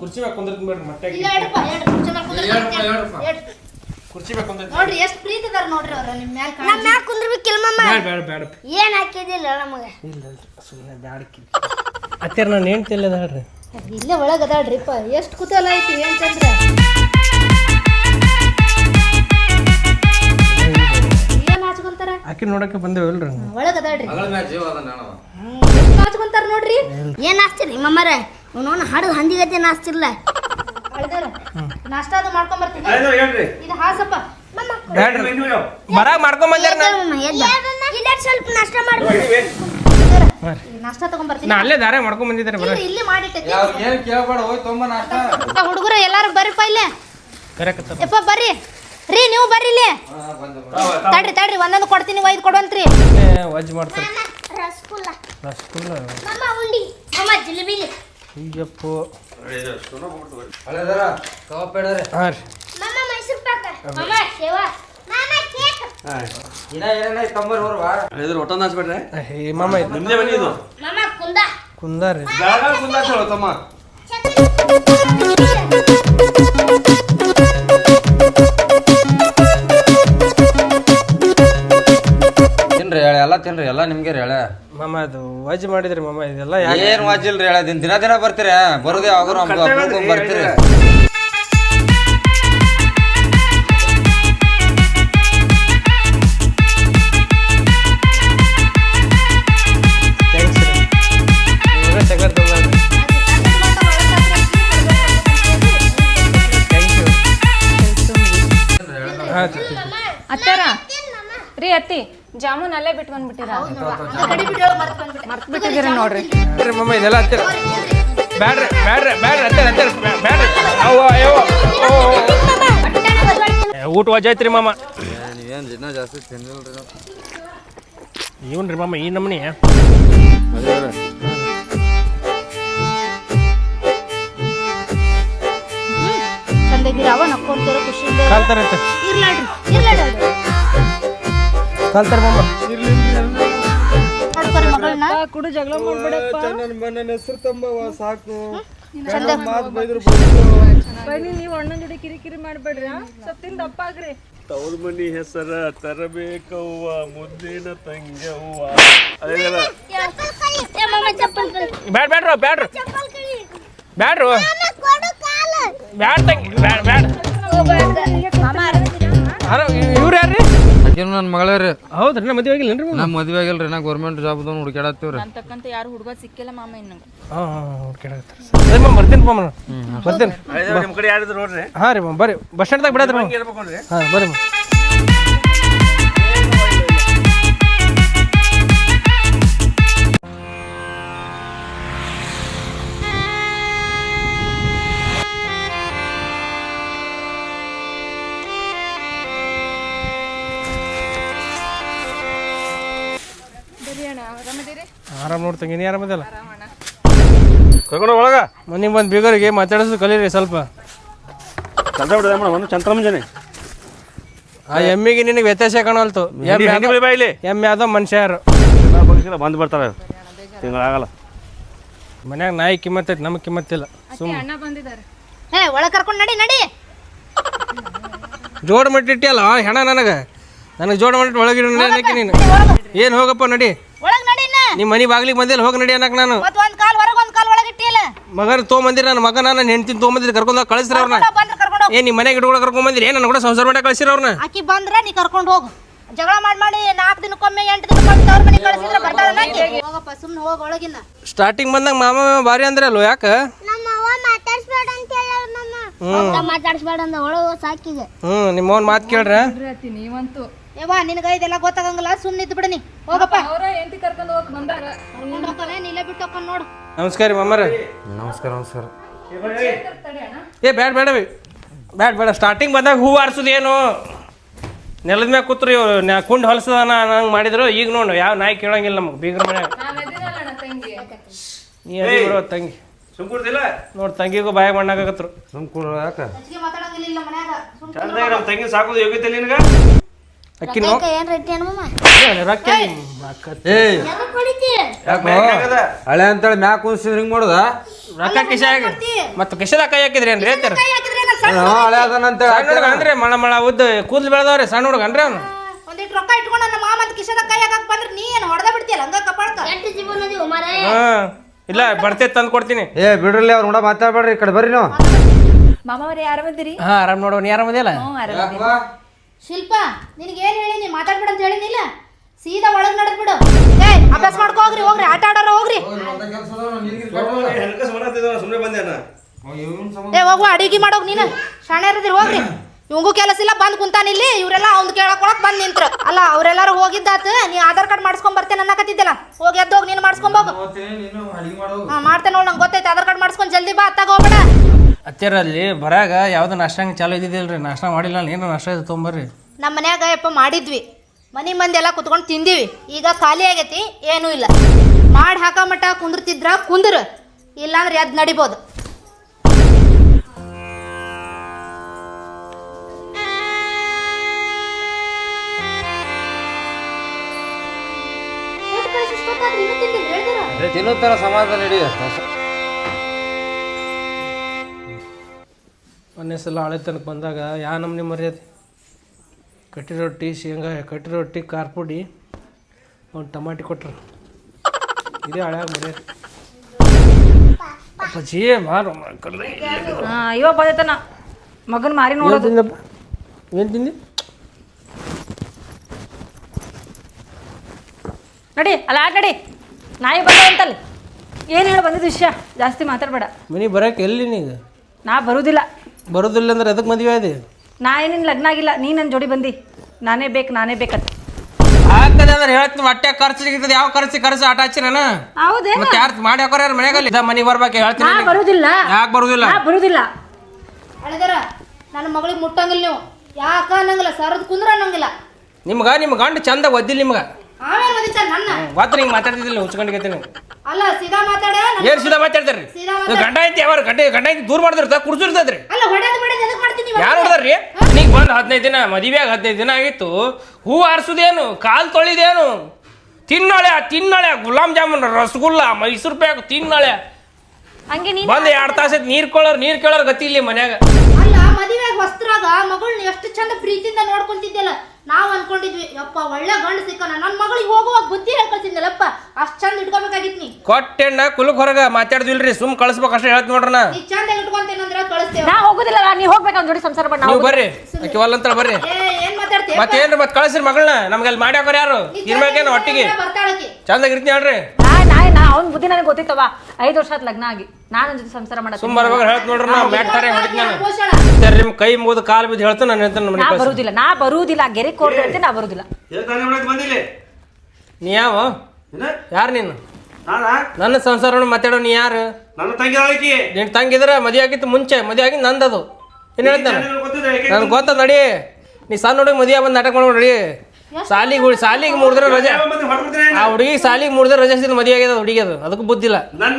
ಕುರ್ಚಿ ಮ್ಯಾಗ ಕುಂದಿರ್ತೀನಿ ಬಿಡ್ರಿ ಮತ್ತೆ ಇಲ್ಲ ಕುರ್ಚಿ ಕುರ್ಚಿ ನೋಡ್ರಿ ಎಷ್ಟು ಪ್ರೀತಿ ನೋಡ್ರಿ ಅವ್ರ ನಿಮ್ ಮ್ಯಾಲ್ ನಮ್ ಕಾಳಜಿ. ಮ್ಯಾಗ ಕುಂದ್ರಬೇಕಿಲ್ಲ ಮಾಮ ಬ್ಯಾಡ ಬ್ಯಾಡ ಬ್ಯಾಡ ಏನ್ ಹಾಕಿದಿಲ್ಲ ನಮಗ. ಇಲ್ಲ ಇಲ್ಲ ಸುಮ್ಮನೆ ಬ್ಯಾಡಕಿ. ಅತ್ತೀರ ನಾನು ಹೆಂಡ್ತಿ ಇಲ್ಲ ಹೇಳ್ರಿ ಇಲ್ಲೇ ಒಳಗೆ ಅದಾಳ್ರಿಪ್ಪ ಎಷ್ಟು ಕುತೂಹಲ ಐತಿ ಏನ್ ಚಂದ್ರ? ಏನ್ ನಾಚ್ಕೊಂತಾರ ಆಕಿ ನೋಡಕ್ಕೆ ಬಂದೇವು ಇಲ್ರಿ ಒಳಗ್ ಅದಾಳ್ರಿ. ಮಗಳ ಜೀವ ಅದ ನಾನು ನೋಡ್ರಿ? ಏನ್ ಮಮ್ಮರ ಅವನವನ ಹಡದ್ ನಾಷ್ಟಾ ಅದು ಮಾಡ್ಕೊಂಡ್ ಬರ್ತೀನಿ. ಹೇಳ್ರಿ. ಇದು ಹಾಸಪ್ಪ ಯಾವ? ಬರಾಗ ಮಾಡ್ಕೊಂಡ್ ಬಂದ್ಯಾರ ನಾನು ಇಲ್ಲ ಸ್ವಲ್ಪ ನಾಷ್ಟ ಮಾಡ್ಬೇಕು ಈ ನಾಷ್ಟಾ ತಗೊಂಡ್ ಬರ್ತೀನಿ. ನಾ ಅಲ್ಲೇ ದಾರ ಮಾಡ್ಕೊಂಡ್ ಬಂದಿದ್ದಾರೆ ಬರ ಇಲ್ಲಿ ಇಲ್ಲಿ ಮಾಡಿಟ್ಟೈತಿ ಏನ್ ಕೇಳ್ಬೇಡ ಹೋಯ್ ತೊಂಬ ನಾಷ್ಟ. ಹುಡುಗರು ಎಲ್ಲಾರು ಬರ್ರಿಪ್ಪ ಇಲ್ಲೇ? ಕರೆಕತ್ತಾರ ಯಪ್ಪ ಬರ್ರಿ. ರೀ ನೀವು ಬರ್ರಿ ಇಲ್ಲಿ. ತಡ್ರಿ ತಡ್ರಿ ಒಂದೊಂದು ಕೊಡ್ತೀನಿ ಒಯ್ದು ಕೊಡುವಂತ್ರಿ ವಜ್ ಮಾಡ್ತಾರೆ. ರಸಗುಲ್ಲ ರಸಗುಲ್ಲ ಮಮ್ಮ ಉಂಡಿ. ಮಮ್ಮ ಜಿಲೇಬಿ ಹಾಂ ರೀ. ಮಾಮ ಮೈಸೂರು ಪಾಕ. ಮಾಮ ಸೇವಾ. ಮಾಮ ಕೇಕ್. ಮಾಮ ಇದು ನಿಮ್ದೇ ಇದು? ಮಾಮ ಕುಂದ. ಕುಂದ ಚಲೋ ತಮ್ಮ. ಎಲ್ಲ ತಿನ್ರಿ ಎಲ್ಲ ನಿಮ್ಗೆ ರೀ ಹೇಳ. ಮಾಮ ಅದು ವಜ್ ಮಾಡಿದ್ರಿ ಮಾಮ ಇದೆಲ್ಲ ಯಾಕೆ? ಏನ್ ವಾಜಿಲ್ರಿ ಹೇಳ ದಿನ ದಿನ ದಿನ ಬರ್ತೀರ ಬರೋದೇ ಯಾವಾಗಾರು ಬರ್ತೀರಿ. ಅತ್ತಾರ? ರೀ ಅತ್ತಿ. ಜಾಮೂನ್ ಅಲ್ಲೇ ಬಿಟ್ಟು ಬಂದ್ಬಿಟ್ಟಿರ ಮರ್ತ್ ಬಿಟ್ಟಿದ್ದೀರಿ ನೋಡ್ರಿ. ಮಮ್ಮ ಇದೆಲ್ಲ ಹತ್ತಿರ. ಬ್ಯಾಡ್ರಿ ಬ್ಯಾಡ್ರಿ ಬ್ಯಾಡ್ರಿ ಹತ್ತಿರ ಹತ್ತಿರ ಬ್ಯಾಡ್ರಿ. ಅವ್ವ ಅಯ್ಯೋ ಓ, ಓ, ಓ. ಏ, ಊಟ ವಜ್ ಐತ್ರಿ ಮಾಮ. ನೀವೇನು ದಿನ ಜಾಸ್ತಿ ತಿನ್ನಿಲ್ರಿ ನಾವು. ಇವನ್ ರೀ ಮಾಮ ಈ ನಮ್ನಿ? ಚಂದಾಗಿರ ಅವ ನಕ್ಕೊಂತಾರ ಖುಷಿ ಕಲ್ತಾರಂತೆ. ಇರ್ಲಾಡ್ರಿ ಇರ್ಲಾಡ್ರಿ ಮಾಮ. ಮಗಳನ್ನ? ಕುಡು ಜಗಳ ಮಾಡ್ಬೇಡಪ್ಪ. ಚಂದ ಬನ್ನಿ ನೀವು ಅಣ್ಣನ ಜೋಡಿ ಕಿರಿಕಿರಿ ಮಾಡ್ಬೇಡ್ರಿ ಸ್ವಲ್ಪ ತಿಂದು ದಪ್ಪ ಆಗ್ರಿ. ತವ್ರ ಮನಿ ಹೆಸರ ತರಬೇಕವ್ವ ಮುದ್ದಿನ ತಂಗ್ಯವ್ವ. ಬ್ಯಾಡ ಬ್ಯಾಡ್ರ ಚಪ್ಪಲ್ ಕಳಿ. ಬ್ಯಾಡ್ ಬ್ಯಾಡ್ರು ಬ್ಯಾಡ್ರು. ಚಪ್ಪಲ್ ಕಳಿ. ಬ್ಯಾಡ್ರು. ಕೊಡು ಕಾಲ. ಬ್ಯಾಡ್ ತಂಗಿ ಬ್ಯಾಡ್ ಬ್ಯಾಡ್. ಇವ್ರು ಯಾರ್ರಿ? ಆಕಿನೂ ನನ್ನ ಮಗಳೇ ರೀ. ಹೌದ್ರಿ ನಾ ಮದುವೆ ಆಗಿಲ್ಲೇನ್ರಿ ಮಾಮ? ನಮ್ಮ ಮದುವೆ ಆಗಿಲ್ರಿ ನಾ ಗೌರ್ಮೆಂಟ್ ಜಾಬ್ ಹುಡುಕ್ಯಾಡತ್ತೀವ್ರಿ ಅಂತಕ್ಕಂತ ಯಾರು ಹುಡುಗ ಸಿಕ್ಕಿಲ್ಲ ಮಾಮ ಇನ್ನು. ಹಾಂ ಹಾಂ ಹುಡ್ಕ್ಯಾಡಕತ್ತಾರೆ ಸರಿ ಮಾಮ ಬರ್ತೀನಿ ಮಾಮ. ಬರ್ತೀನಿ. ನಿಮ್ಮ ಕಡೆ ಯಾರಿದ್ರು ನೋಡ್ರಿ. ಹಾಂ ರೀ ಮಾಮ ಬರ್ರಿ. ಬಸ್ ಸ್ಟ್ಯಾಂಡ್ದಾಗ ಬಿಡಾದ್ರಿ ಹಾಂ ಬರ್ರಿ ಮಾಮ. ಆರಾಮ್ ನೋಡ್ತಂಗೆ ನೀ ಆರಾಮದಲ್ಲ ಕರ್ಕೊಂಡು ಒಳಗ. ಮನೆಗೆ ಬಂದು ಬೀಗರಿಗೆ ಮಾತಾಡಿಸೋದು ಕಲೀರಿ ಸ್ವಲ್ಪ. ಚಂದ ಬಿಡದ ಮೇಡಮ್ ಒಂದು ಚಂದ್ರ ಮುಂಜಾನೆ ಆ ಎಮ್ಮಿಗೆ ನಿನಗೆ ವ್ಯತ್ಯಾಸ ಕಾಣಲ್ತು ಎಮ್ಮೆ ಅದ ಯಾವ್ದೋ- ಬಾಯಿಲಿ ಎಮ್ಮೆ ಯಾವ್ದೋ ಮನುಷ್ಯ ಯಾರು ಎಲ್ಲ ಬಗ್ಸಿಲ್ಲ ಬಂದು ಬರ್ತಾರೆ. ತಿಂಗಳಾಗಲ್ಲ ಮನ್ಯಾಗ ನಾಯಿ ಕಿಮ್ಮತ್ತೈತಿ ನಮಗೆ ಕಿಮ್ಮತ್ತಿಲ್ಲ ಸುಮ್ಮನೆ ಅಣ್ಣ ಬಂದಿದ್ದಾರೆ. ಏ ಒಳಗ್ ಕರ್ಕೊಂಡ್ ನಡಿ ನಡಿ. ಜೋಡ್ ಮಟ್ಟಿಟ್ಟಿಯಲ್ಲ ಹೆಣ ನನಗೆ. ನನಗೆ ಜೋಡ್ ಮಟ್ಟಿಟ್ಟು ಒಳಗಿಡ ನಡಿ ನೀನು. ಏನು ಹೋಗಪ್ಪ ನಡಿ. ಒಳಗ್ ಮನಿ ಬಾಗ್ಲಿಗೆ ನಿಮ್ಮ ಮನೆ ಬಾಗಿಲಿಗೆ ಬಂದಿಲ್ಲ ಹೋಗಿ ನಡಿ ಅನ್ನಕ್ ನಾನು. ಮತ್ ಒಂದ್ ಕಾಲ್ ಹೊರಗ್ ಒಂದ್ ಕಾಲ್ ಒಳಗ್ ಇಟ್ಟಿಲ್ಲ ಮಗನ ಬಂದಿರ ನನ್ನ ಮಗನ ನನ್ನ ಹೆಂಡತಿ ತೋ ಕರ್ಕೊಂಡು ಕರ್ಕೊಂಡ್ ಕಳಿಸ್ರ ಅವ್ರನ್ನ ಬಂದ್ರ ಕರ್ಕೊಂಡು ಹೋಗ್. ಏ ನಿಮ್ಮ ಮನೆಗೆ ಇಟ್ಕೊಳಕ್ ಕರ್ಕೊಂಬಂದಿರಿ ಏನು ನನ್ನ ಕೂಡ ಸಂಸಾರ ಮಾಡ ಕಳಿಸಿರ ಅವ್ರನ್ನ ಆಕಿ ಬಂದ್ರ ನೀ ಕರ್ಕೊಂಡ್ ಹೋಗು. ಜಗಳ ಮಾಡಿ ಮಾಡಿ ನಾಲ್ಕು ದಿನಕ್ಕೊಮ್ಮೆ ಎಂಟು ದಿನಕ್ಕೊಮ್ಮೆ ತವ್ರ ಮನೆಗೆ ಕಳಿಸಿದ್ರ ಬರ್ತಾಳ ಹೋಗಪ್ಪ ಸುಮ್ನೆ ಹೋಗ್ ಒಳಗಿನ್ನ ಸ್ಟಾರ್ಟಿಂಗ್ ಬಂದಾಗ ಮಾಮ ಬಾರಿ ಅಂದ್ರೆ ಅಲ್ವ ಯಾಕ? ನಮ್ಮ ಅವ್ವ ಮಾತಾಡ್ಸ್ಬೇಡ ಅಂತ ಹೇಳ ಮಾಮ. ಮಾತಾಡ್ಸ್ಬೇಡ ಅಂದ ಒಳಗೆ ಸಾಕಿಗೆ. ಹ್ಮ್ ನಿಮ್ಮ ಅವ್ನ ಮಾತು ಕೇಳ್ರ? ನೀವಂತೂ? ಏವಾ ನಿನಗ ಇದೆಲ್ಲ ಗೊತ್ತಾಗಂಗಿಲ್ಲ ಸುಮ್ಮನೆ ಇದ್ದು ಬಿಡನಿ ಹೋಗಪ್ಪ. ಅವರ ಕರ್ಕೊಂಡು ನೀಲೇ ಬಿಟ್ಟು ಹೋಗ್ಕೊಂಡ್ ನೋಡು. ನಮಸ್ಕಾರ ರೀ ಮಾಮರ. ನಮಸ್ಕಾರ ನಮಸ್ಕಾರ. ಏ ಬೇಡ ಬೇಡ ಬೇಡ ಬೇಡ. ಸ್ಟಾರ್ಟಿಂಗ್ ಬಂದಾಗ ಹೂ ಆರ್ಸೋದು ಏನು? ನೆಲದ ಮ್ಯಾಗ ಕೂತ್ರಿ ಇವ್ರು ಕುಂಡ್ ಹೊಲಸದನ ನಂಗೆ ಮಾಡಿದ್ರು. ಈಗ ನೋಡು ಯಾವ ನಾಯಿ ಕೇಳಂಗಿಲ್ಲ ನಮಗೆ ಬೀಗ್ರ ಮನ್ಯಾಗ. ತಂಗಿ. ನೀ ಅದಿ ಬಿಡೋ ತಂಗಿ. ನೋಡಿ ತಂಗಿಗೂ ಬಾಯ ಮಣ್ಣಾಗತ್ರು ಸುಮ್ ಕೂಡ ಯಾಕ? ತಂಗಿ ಸಾಕೋದು ಯೋಗ್ಯತೆ ನಿನಗ? ಅಕ್ಕಿ ನೋ ಏನ್ ರೆಟ್ಟಿ ರೊಕ್ಕ ಹಳೆ ಅಂತೇಳಿ ಮ್ಯಾಕ್ ಕುಂಸಿದ್ರೆ ಹಿಂಗ್ ಮಾಡುದ? ರೊಕ್ಕ ಕಿಶಾಗ ಮತ್ತೆ ಕಿಶದ ಕೈ ಹಾಕಿದ್ರಿ ಏನ್ರಿ? ಹೇಳ್ತಾರೆ ಹಳೆ ಅದನ್ನಂತ ಸಣ್ಣ ಹುಡುಗ ಅಂದ್ರೆ ಮಳ ಮಳ ಉದ್ದ ಕೂದ್ಲು ಬೆಳೆದವ್ರಿ ಸಣ್ಣ ಹುಡುಗ ಅಂದ್ರೆ ಅವನು. ಒಂದಿಟ್ಟು ರೊಕ್ಕ ಇಟ್ಕೊಂಡು ನನ್ನ ಮಾಮ ಅಂತ ಕಿಶದ ಕೈ ಹಾಕಕ್ ಬಂದ್ರೆ ನೀ ಏನು ಹೊಡೆದ ಬಿಡ್ತೀಯಲ್ಲ ಹಂಗ ಕಪಾಳಕ? ಎಂಟು ಜೀವನ ಅದೀವಿ ಮಾರೇ. ಹಾಂ ಇಲ್ಲ ಬರ್ತೈತೆ ತಂದು ಕೊಡ್ತೀನಿ. ಏ ಬಿಡ್ರಲ್ಲ ಅವ್ರ ನೋಡ ಮಾತಾಡ್ಬೇಡ್ರಿ ಈ ಕಡೆ ಬರ್ರಿ ನೀವು. ಮಾಮ ಅವ್ರಿ ಹಾ ಬಂದಿರಿ ಹಾಂ ಆರಾಮ್ ನೋಡೋ ನೀ ಆರಾಮದಿಲ್ಲ ಶಿಲ್ಪ ನಿನಗೆ ಏನ್ ಹೇಳಿನಿ ಮಾತಾಡ್ಬಿಡ ಅಂತ ಹೇಳಿನಿಲ್ಲ ಸೀದಾ ಒಳಗೆ ನಡೆದ್ಬಿಡು ಏ ಅಭ್ಯಾಸ ಮಾಡ್ಕೊ ಹೋಗ್ರಿ ಹೋಗ್ರಿ ಆಟ ಆಡೋರ ಹೋಗ್ರಿ. ಸುಮ್ಮನೆ ಬಂದೆ ನಾ ಏ ಹೋಗುವ ಅಡಿಗೆ ಮಾಡೋಗಿ ನೀನು. ಶಾಣೆ ಇರದಿರಿ ಹೋಗ್ರಿ. ಇವಂಗೂ ಕೆಲಸ ಇಲ್ಲ ಬಂದ್ ಕುಂತಾನ ಇಲ್ಲಿ. ಇವರೆಲ್ಲ ಅವ್ನ್ ಕೇಳಕೊಳಕ್ ಬಂದ್ ನಿಂತ್ರ. ಅಲ್ಲ ಅವರೆಲ್ಲರೂ ಹೋಗಿದ್ದಾತ. ನೀ ಆಧಾರ್ ಕಾರ್ಡ್ ಮಾಡ್ಸ್ಕೊಂಡ್ ಬರ್ತೇನೆ ಅನ್ನಕತ್ತಿದ್ದಲ್ಲ. ಹೋಗಿ ಎದ್ದೋಗ್ ನೀನು ಮಾಡ್ಸ್ಕೊಂಡ್ ಹೋಗು. ಹಾ ಮಾಡ್ತೇನೆ ನೋಡ್ ನಂಗೆ ಗೊತ್ತೈತೆ. ಆಧಾರ್ ಕಾರ್ಡ್ ಮಾಡ್ಸ್ಕೊಂಡ್ ಜಲ್ದಿ ಬಾ ಅತ್ತಾಗ ಹೋಗ್ಬೇಡ. ಹತ್ತಿರಲ್ಲಿ ಬರಾಗ ಯಾವ್ದು ನಾಷ್ಟಂಗೆ ಚಾಲು ಇದ್ದಿದ್ದಿಲ್ರಿ. ನಾಷ್ಟ ಮಾಡಿಲ್ಲ ಏನು ನಾಷ್ಟ ಇದು ತೊಗೊಂಬರ್ರಿ. ನಮ್ಮ ಮನ್ಯಾಗ ಯಪ್ಪ ಮಾಡಿದ್ವಿ. ಮನೆ ಮಂದಿ ಎಲ್ಲ ಕುತ್ಕೊಂಡು ತಿಂದಿವಿ. ಈಗ ಖಾಲಿ ಆಗೈತಿ ಏನೂ ಇಲ್ಲ. ಮಾಡಿ ಹಾಕ ಮಟ್ಟ ಕುಂದಿರ್ತಿದ್ರ ಕುಂದ್ರ. ಇಲ್ಲಾಂದ್ರೆ ಎದ್ದು ನಡಿಬೋದು. ತಿನ್ನುತ್ತಾರ ಸಮಾಜ ನಡೆಯುತ್ತೆ. ಒಂದೇ ಸಲ ಹಳೆ ತನಕ ಬಂದಾಗ ಯಾ ನಮ್ಮನೆ ಮರ್ಯಾದೆ? ಕಟ್ಟಿ ರೊಟ್ಟಿ ಶೇಂಗಾ ಕಟ್ಟಿ ರೊಟ್ಟಿ ಖಾರ ಪುಡಿ ಒಂದು ಟಮಾಟಿ ಕೊಟ್ರು. ಇದೇ ಹಳೆ ಮರ್ಯಾದೆ. ಅಪ್ಪಾಜಿ ಮಾರು ಇವಾಗ ಬಂದೈತನ. ಮಗನ್ ಮಾರಿ ನೋಡೋದು. ಏನು ತಿಂದಿ? ನಡಿ ಅಲ್ಲ ನಡಿ. ನಾಯಿ ಬಂದ ಅಂತಲ್ಲಿ. ಏನು ಹೇಳಿ ಬಂದಿದ್ದು ವಿಷಯ? ಜಾಸ್ತಿ ಮಾತಾಡಬೇಡ. ಮನೆಗೆ ಬರಕ್ಕೆ ಎಲ್ಲಿ ನೀವು ನಾ ಬರುವುದಿಲ್ಲ ಬರೋದಿಲ್ಲ ಅಂದ್ರೆ ಅದಕ್ಕೆ ಮದುವೆ ಅದೇ ನಾ ಏನೇನು ಲಗ್ನ ಆಗಿಲ್ಲ ನೀ ನನ್ನ ಜೋಡಿ ಬಂದಿ. ನಾನೇ ಬೇಕು ನಾನೇ ಬೇಕಂತ. ಆಗ್ತದೆ ಅಂದ್ರೆ ಹೇಳ್ತೀನಿ ಹೊಟ್ಟೆ ಖರ್ಚು ಸಿಗ್ತದೆ ಯಾವ ಖರ್ಚು ಖರ್ಚು ಆಟ ಹಚ್ಚಿ ನಾನು? ಹೌದೇ ಮತ್ತೆ ಯಾರು ಮಾಡಿ ಹಾಕೋರ ಯಾರು ಇದ ಮನೆಗೆ ಬರ್ಬೇಕು ನಾ ಹೇಳ್ತೀನಿ ಬರುವುದಿಲ್ಲ ಯಾಕೆ ಬರೋದಿಲ್ಲ? ನಾ ಬರುವುದಿಲ್ಲ ಅಳಗರ ನನ್ನ ಮಗಳಿಗೆ ಮುಟ್ಟಂಗಿಲ್ಲ ನೀವು. ಯಾಕ ಅನ್ನಂಗಿಲ್ಲ? ಸರದ್ ಕುಂದ್ರ ಅನ್ನಂಗಿಲ್ಲ. ನಿಮ್ಗೆ ನಿಮ್ಮ ಗಂಡು ಚಂದ ಒದ್ದಿಲ್ಲ ನಿಮ್ಗೆ. ಆಮೇಲೆ ಬಂದಿತ್ತ ನನ್ನ. ಗೊತ್ತ ಹಿಂಗೆ ಮಾತಾಡ್ತಿದ್ದಿಲ್ಲ ಹುಚ್ಕೊಂಡಿಗತ್ತೆ ನೀವು ಅಲ್ಲ ಸೀದಾ ಮಾತಾಡ ಏನು ಸೀದಾ ಮಾತಾಡ್ತಾರ್ರಿ ಸೀದಾ ಇದು ಗಂಡ ಐತಿ ಯಾವಾಗ ಗಂಡ ಗಂಡ ಐತಿ ದೂರ ಮಾಡಿದಿರ್ತ ಕುಡ್ಸಿರ್ತದ್ರಿ? ಅಲ್ಲ ಹೊಡೆದು ಬಿಡೋದು ಎದಕ್ ಮಾಡ್ತೀನಿ ಯಾರು ಹೊಡೆದ್ರಿ? ನೀಗ ಬಂದು ಹದಿನೈದು ದಿನ ಮದುವೆಯಾಗ ಹದಿನೈದು ದಿನ ಆಗಿತ್ತು. ಹೂ ಆರಿಸೋದೇನು ಕಾಲು ತೊಳಿದೇನು. ತಿನ್ನಳೆ ತಿನ್ನಳೆ ಗುಲಾಬ್ ಜಾಮೂನ್ ರಸಗುಲ್ಲ ಮೈಸೂರು ಪ್ಯಾಕ್ ತಿನ್ನಳೆ. ಹಂಗೆ ನೀನು ತಾಸ ನೀರ್ ಕೊಳ್ಳೋರ್ ನೀರು ಕೇಳೋರ್ ನೀರು ಕೇಳೋರು ಗತಿ ಇಲ್ಲಿ ಮನ್ಯಾಗ. ಅಲ್ಲ ಮದುವೆಯಾಗ ವಸ್ತ್ರಾಗ ಮಗಳನ್ನ ಎಷ್ಟು ಚಂದ ಪ್ರೀತಿಯಿಂದ ನೋಡ್ಕೊಂತಿದ್ದೆಲ್ಲ ನಾವ್ ಅನ್ಕೊಂಡಿದ್ವಿ ಯಪ್ಪ ಒಳ್ಳೆ ಗಂಡು ಸಿಕ್ಕನ ನನ್ನ ಮಗಳಿಗೆ ಹೋಗುವಾಗ ಬುದ್ಧಿ ಹೇಳ್ಕೊಳ್ತಿದ್ದಲ್ಲಪ್ಪ ಅಷ್ಟ್ ಚಂದ ಇಟ್ಕೋಬೇಕಾಗಿತ್ತು ನೀ ಕೊಟ್ಟೆಣ್ಣ ಕುಲಕ್ ಹೊರಗ ಮಾತಾಡ್ದಿಲ್ರಿ ಸುಮ್ ಕಳಿಸ್ಬೇಕು ಅಷ್ಟೇ ಹೇಳ್ತೀನಿ ನೋಡ್ರಣ ನೀ ಚಂದ ಇಟ್ಕೊಂತೇನಂದ್ರ ಕಳಿಸ್ತೇವೆ. ನಾ ಹೋಗುದಿಲ್ಲ ನೀ ಹೋಗ್ಬೇಕು ನೋಡಿ ಜೋಡಿ ಸಂಸಾರ ಮಾಡಿ ನೀವು ಬರ್ರಿ ಅಕ್ಕಿ ಅಂತ ಬರ್ರಿ. ಏ ಏನ್ ಮತ್ತೆ ಏನ್ರಿ ಮತ್ತೆ ಕಳಿಸ್ರಿ ಮಗಳನ್ನ ನಮ್ಗೆ ಅಲ್ಲಿ ಮಾಡಿ ಹಾಕೋರು ಯಾರು ಇರ್ಬೇಕೇನು ಒಟ್ಟಿಗೆ? ಬರ್ತಾಳಕಿ. ಚಂದಾಗಿ ಇರ್ತೀನಿ ಹೇಳ್ರಿ. ಅವ್ನ ಬುದ್ಧಿ ನನಗೆ ಗೊತ್ತಿತ್ತವ ಐದು ವರ್ಷ ಆತ್ ಲಗ್ನ ಆಗಿ. ನಾನು ಜೊತೆ ಸಂಸಾರ ಸುಮ್ ಬರ್ಬೇಕು ಹೇಳ್ತ ನೋಡ್ರಿ ನಾ ಮ್ಯಾಟ್ಟಾರೆ ಹೊಡಿತೀನಿ ನಾನು. ಪೋಷಣ ಸರಿ ನಿಮ್ ಕೈ ಮುಗಿದು ಕಾಲು ಬಿದ್ದು ಹೇಳ್ತಾನೆ ನಾನು ಹೇಳ್ತಾನೆ ನಾ ಮನೆ ಕಳ್ಸಿ. ಬರುವುದಿಲ್ಲ ನಾ ಬರುವುದಿಲ್ಲ ಗೆರೆ ಕೋರ್ಟ್ ಅಂತ ನಾ ಬರುವುದಿಲ್ಲ ಎದಕ್ಕೆ ತಾನೇ ಮಾಡಕ್ ಬಂದಿಲ್ಲ? ನೀ ಯಾವ? ಏನ ಯಾರು ನೀನು? ನಾನಾ? ನನ್ನ ಸಂಸಾರ ಮಾತಾಡೋ ನೀ ಯಾರು? ನನ್ನ ತಂಗಿ ತಂಗಿದ್ರೆ ಮದುವೆ ಆಗಿತ್ತು ಮುಂಚೆ ಮದುವೆ ಆಗಿ ನಂದದು. ಏನು ಹೇಳ್ತಾನೆ? ಗೊತ್ತಿದೆ ನನಗೆ ನನ್ಗೆ ಗೊತ್ತ ನಡಿ. ನೀ ಸಣ್ಣ ಹುಡುಗ ಮದುವೆ ಬಂದು ನಾಟಕ ಮಾಡ್ಬಿಡ್ರಿ ಸಾಲಿಗೆ ಸಾಲಿಗೆ ಮುರಿದ್ರೆ ರಜೆ? ಆ ಹುಡುಗಿ ಸಾಲಿಗೆ ಮುರಿದ್ರೆ ರಜೆ ಸಿದ್ದು ಮದುವೆ ಆಗ್ಯದ ಹುಡುಗಿ ಅದು ಅದಕ್ಕೆ ಬುದ್ಧಿಲ್ಲ ನನ್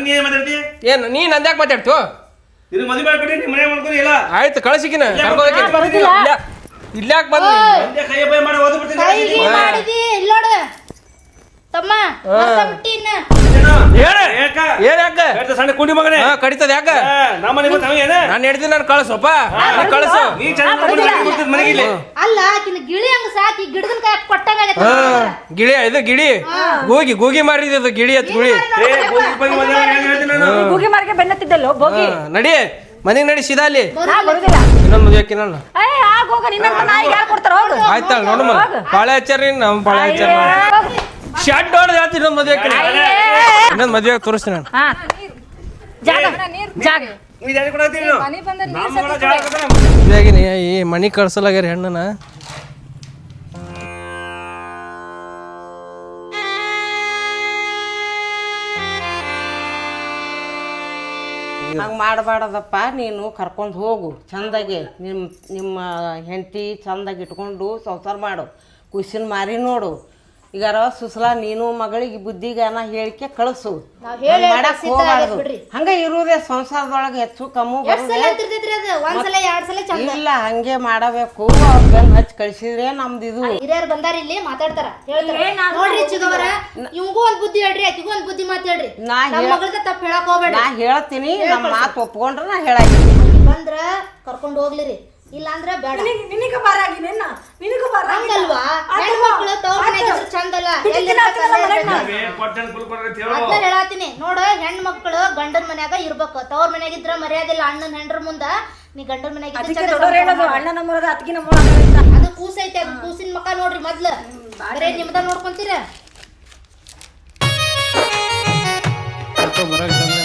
ಏನ್ ನೀ ನಂದ್ಯಾಕೆ ಮಾತಾಡ್ತು ಆಯ್ತು ಕಳಿಸಿಕಿನ ಇಲ್ಲಾಕ್ ಬಂದ ತಮ್ಮ ಸಣ್ಣ ಕುಂಡಿ ಮಗನೇ. ಕಡಿತದ ಯಾಕ? ನಮ್ಮ ಮನೆ ನಾನು ಹಿಡ್ತೀನಿ ನಾನು ಕಳಿಸೋಪ್ಪ. ನೀ ಕಳಿಸು. ನೀ ಚಂದ ಮಾಡ್ಬಿಡ್ತಿದ್ ಮನೆಗೆ ಇಲ್ಲಿ. ಅಲ್ಲ ಆಕಿನ ಗಿಳಿ ಹಂಗ ಸಾಕಿ ಗಿಡದನ್ ಕಾಯ ಕೊಟ್ಟಂಗ ಗಿಳಿ ಇದು ಗಿಳಿ. ಗೋಗಿ ಗೋಗಿ ಮಾರಿದ ಇದು ಗಿಳಿ ಅತ್ ಗುಳಿ. ಗೋಗಿ ಮಾರಿಗೆ ಗೂಗಿ ಬೆನ್ನತ್ತಿದ್ದಲ್ಲೋ ನಡಿ ಮನೆಗೆ ನಡಿ ಸೀದಾ ಅಲ್ಲಿ. ಇನ್ನೊಂದು ಮದುವೆ ಹಾಕಿ ನಾನು. ಏ ಆಗ ಹೋಗ ನಿನ್ನ ನಾಯಿಗೆ ಯಾರು ಕೊಡ್ತಾರ ಹೋಗು. ಆಯ್ತಾ ನೋಡು ಮಗ. ಬಾಳೆ ಹಚ್ಚಾರ ನಮ್ಮ ಬಾಳೆ ಹಚ್ಚಾರ ಶರ್ಟ್ ಹೊಡೆದು ಹೇಳ್ತೀನಿ ಇನ್ನೊಂದು ಮದುವೆ ಕಡೆ. ಇನ್ನೊಂದು ಮದುವೆ ತೋರಿಸ್ತೀನಿ ನಾನು. ಹಾ. ಜಾಗ. ಜಾಗ. ಈ ಮನಿ ಕಳ್ಸಲಾಗ್ಯಾರ ಹೆಣ್ಣನ ಹಂಗೆ ಮಾಡಬಾರ್ದಪ್ಪ ನೀನು ಕರ್ಕೊಂಡು ಹೋಗು. ಚಂದಾಗಿ ನಿಮ್ಮ ನಿಮ್ಮ ಹೆಂಡತಿ ಚಂದಾಗಿ ಇಟ್ಕೊಂಡು ಸಂಸಾರ ಮಾಡು. ಖುಷಿನ ಮಾರಿ ನೋಡು. ಈಗಾರ ಸುಸಲಾ ನೀನು ಮಗಳಿಗೆ ಬುದ್ಧಿಗಾನ ಹೇಳಿಕೆ ಕಳಿಸು. ಹೇಳಿ ಮಾಡಕ್ ಸಿದ್ಧ ಹೋಗ್ಬಾರ್ದು. ಬಿಡ್ರಿ. ಹಂಗ ಇರುವುದೇ ಸಂಸಾರದೊಳಗೆ ಹೆಚ್ಚು ಕಮ್ಮು ಎಷ್ಟ್ ಸಲ ಬರುದೇ ಅಂತಿರ್ತೈತ್ರಿ ಅದು ಒಂದ್ಸಲ ಎರಡ್ ಸಲ ಚಂದ. ಇಲ್ಲ ಹಂಗೆ ಮಾಡಬೇಕು. ಅವ್ರ ಬೆನ್ ಹಚ್ಚಿ ಕಳಿಸಿದ್ರೆ ನಮ್ದು ಇದು. ಹಿರಿಯರ್ ಬಂದಾರ ಇಲ್ಲಿ ಮಾತಾಡ್ತಾರ ಹೇಳ್ತಾರ. ನೋಡ್ರಿ ಚಿಗವರ ಇವಂಗೂ. ಒಂದ್ ಬುದ್ಧಿ ಹೇಳ್ರಿ ಆಕಿಗೂ ಒಂದ್ ಬುದ್ಧಿ ಮಾತ್ ಹೇಳ್ರಿ. ನಾ ಮಗಳಿಗೆ ತಪ್ಪು ಮಗಳದ ತಪ್ಪ ಹೇಳಕ್ ಹೋಗ್ಬೇಡ ನಾ ಹೇಳ್ತೀನಿ ನಮ್ಮ ಮಾತು ಒಪ್ಕೊಂಡ್ರೆ ನಾ ಹೇಳಾಕಿ ಬಂದ್ರ ಕರ್ಕೊಂಡ್ ಹೋಗ್ಲಿರಿ. ಇಲ್ಲ ಅಂದ್ರೆ ಬೇಡ. ನಿನಗೆ ಹೆಣ್ಮಕ್ಳು ತವ್ರ ಮನ್ಯಾಗಿದ್ರು ಚಂದ ಅಲ್ಲ ಎಲ್ಲಿ ಇರ್ತಾರ ಅಲ್ಲೇ ಇರ್ಬೇಕು. ಏ, ಕೊಟ್ಟನ್ ಕುಲ್ ಕೊಡ್ರಿ ಅಂತ ಹೇಳು. ಅದ್ನ ಹೇಳಾತೀನಿ. ನೋಡ ಹೆಣ್ಮಕ್ಳು ಗಂಡನ ಮನ್ಯಾಗ ಇರ್ಬೇಕು. ತವ್ರ ಮನ್ಯಾಗಿದ್ರ ಮರ್ಯಾದಿಲ್ಲ ಅಣ್ಣನ ಹೆಂಡ್ರ ಮುಂದ ನೀ ಗಂಡನ ಮನ್ಯಾಗ ಅಣ್ಣನ. ಅಣ್ಣ ನಮ್ಮರದ ಅತ್ತಿಗೆ ನಮ್ಮ ಅದು ಕೂಸ ಐತೆ ಅದು ಕೂಸಿನ ಮಕ್ಕ ನೋಡ್ರಿ ಮೊದ್ಲ. ಬರೇ ನಿಮ್ದ ನೋಡ್ಕೊಂತೀರ? ಕಿರ್ತವನ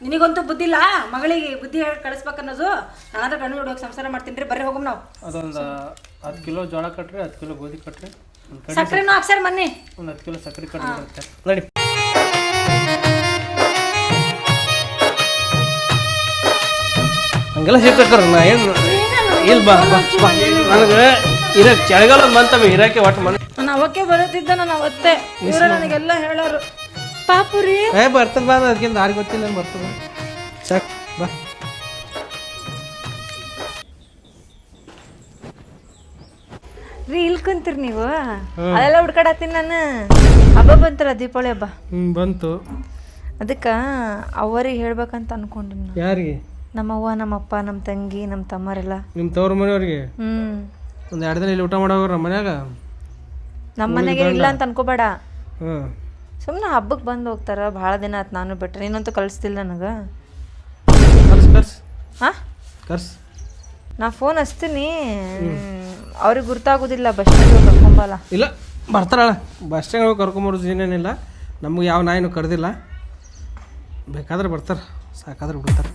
ನಿನಗಂತೂ ಬುದ್ಧಿ ಇಲ್ಲ ಮಗಳಿಗೆ ಬುದ್ಧಿ ಹೇಳಿ ಕಳಿಸ್ಬೇಕನ್ನೋದು? ನಾನಾದ್ರೆ ಗಂಡು ಹುಡುಗ ಸಂಸಾರ ಮಾಡ್ತೀನಿ ರೀ ಬರ್ರಿ ಹೋಗಮ್ ನಾವು. ಅದೊಂದು ಹತ್ತು ಕಿಲೋ ಜೋಳ ಕಟ್ರಿ ಹತ್ತು ಕಿಲೋ ಗೋಧಿ ಕಟ್ರಿ. ಸಕ್ಕರೆನೂ ಹಾಕ್ಸಾರ ಮೊನ್ನೆ. ಒಂದು ಹತ್ತು ಕಿಲೋ ಸಕ್ಕರೆ ಕಟ್ಟಿ ನಡಿ. ಹಂಗೆಲ್ಲ ನಾ ಏನು ಇಲ್ಲ ಬಾ ಬಾ ಬಾ. ನನಗೆ ಇರಕ್ಕೆ ಚಳಿಗಾಲ ಬಂತವೆ ಇರಕ್ಕೆ ಒಟ್ಟು ಮನೆ ನಾನು ಅವಕ್ಕೆ ಬರುತ್ತಿದ್ದ ನಾನು ಅವತ್ತೇ. ಇವರು ನನಗೆಲ್ಲ ಹೇಳೋರು. ಪಾಪುರಿ ಏ ಬರ್ತದ ಬಾ ಅದಕ್ಕಿಂತ ಯಾರಿಗೆ ಗೊತ್ತಿಲ್ಲ ಬರ್ತದ? ಚಕ್ ಬಾ. ರೀ ಇಲ್ಲಿ ಕುಂತೀರಿ ನೀವು? ಅದೆಲ್ಲ ಹುಡ್ಕಾಡತ್ತೀನಿ ನಾನು. ಹಬ್ಬ ಬಂತಲ್ಲ ದೀಪಾವಳಿ ಹಬ್ಬ? ಹ್ಞೂ ಬಂತು. ಅದಕ್ಕೆ ಅವರಿಗೆ ಹೇಳ್ಬೇಕಂತ ಅನ್ಕೊಂಡಿನಿ ಯಾರಿಗೆ? ನಮ್ಮವ್ವ ನಮ್ಮಪ್ಪ ನಮ್ಮ ತಂಗಿ ನಮ್ಮ ತಮ್ಮರೆಲ್ಲ. ನಿಮ್ಮ ತವ್ರ ಮನೆಯವ್ರಿಗೆ? ಹ್ಞೂ ಒಂದು ಎರಡು ದಿನ ಇಲ್ಲಿ ಊಟ ಮಾಡೋಗ್ರ ನಮ್ಮ ಮನ್ಯಾಗ? ನಮ್ಮ ಮನೆಗೆ ಇಲ್ಲ ಅಂತ ಅನ್ಕೋಬೇಡ. ಹ್ಞೂ ಸುಮ್ಮನೆ ಹಬ್ಬಕ್ಕೆ ಬಂದು ಹೋಗ್ತಾರೆ ಭಾಳ ದಿನ ಆಯ್ತು ನಾನು ಬಿಟ್ರೆ. ಇನ್ನಂತೂ ಕಳಿಸ್ತಿಲ್ಲ ನನಗೆ. ಹಾಂ? ಕರ್ಸ್. ನಾ ಫೋನ್ ಹಚ್ತೀನಿ. ಅವ್ರಿಗೆ ಗುರ್ತಾಗೋದಿಲ್ಲ ಬಸ್ ಸ್ಟ್ಯಾಂಡ್ ಕರ್ಕೊಂಬಲ್ಲ. ಇಲ್ಲ ಬರ್ತಾರಲ್ಲ ಬಸ್ ಸ್ಟ್ಯಾಂಡ್ ಕರ್ಕೊಂಬರೋದು ಏನೇನಿಲ್ಲ. ನಮ್ಗೆ ಯಾವ ನಾಯಿನೂ ಕರೆದಿಲ್ಲ. ಬೇಕಾದ್ರೆ ಬರ್ತಾರೆ ಸಾಕಾದ್ರೆ ಬಿಡ್ತಾರೆ.